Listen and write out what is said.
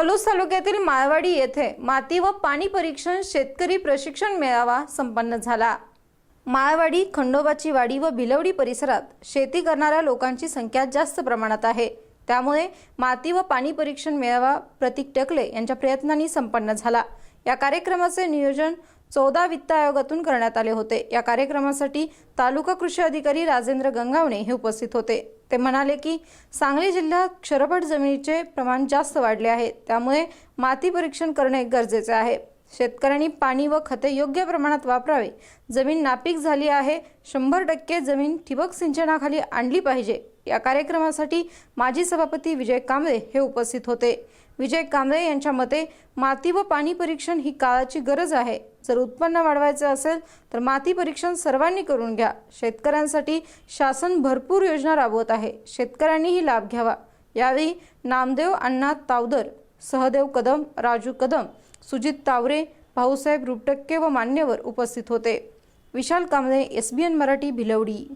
पलूस तालुक्यातील माळवाडी येथे माती व पाणी परीक्षण शेतकरी प्रशिक्षण मेळावा संपन्न झाला. माळवाडी खंडोबाची वाडी व भिलवडी परिसरात शेती करणाऱ्या लोकांची संख्या जास्त प्रमाणात आहे. त्यामुळे माती व पाणी परीक्षण मेळावा प्रतीक टकले यांच्या प्रयत्नांनी संपन्न झाला. या कार्यक्रमाचे नियोजन चौदा वित्त आयोगातून करण्यात आले होते. या कार्यक्रमासाठी तालुका कृषी अधिकारी राजेंद्र गंगावणे हे उपस्थित होते. ते म्हणाले की सांगली जिल्ह्यात क्षरपट जमिनीचे प्रमाण जास्त वाढले आहे. त्यामुळे माती परीक्षण करणे गरजेचे आहे. शेतकऱ्यांनी पाणी व खते योग्य प्रमाणात वापरावे. जमीन नापीक झाली आहे. शंभर टक्के जमीन ठिबक सिंचनाखाली आणली पाहिजे. या कार्यक्रमासाठी माजी सभापती विजय कांबळे हे उपस्थित होते. विजय कांबळे यांच्या मते माती व पाणी परीक्षण ही काळाची गरज आहे. जर उत्पन्न वाढवायचे असेल तर माती परीक्षण सर्वांनी करून घ्या. शेतकऱ्यांसाठी शासन भरपूर योजना राबवत आहे. शेतकऱ्यांनीही लाभ घ्यावा. यावेळी नामदेव अण्णा तावदर सहदेव कदम राजू कदम सुजित तावरे भाऊसाहेब रुपटक्के व मान्यवर उपस्थित होते. Vishal Kamble S B N Marathi Bhilwadi.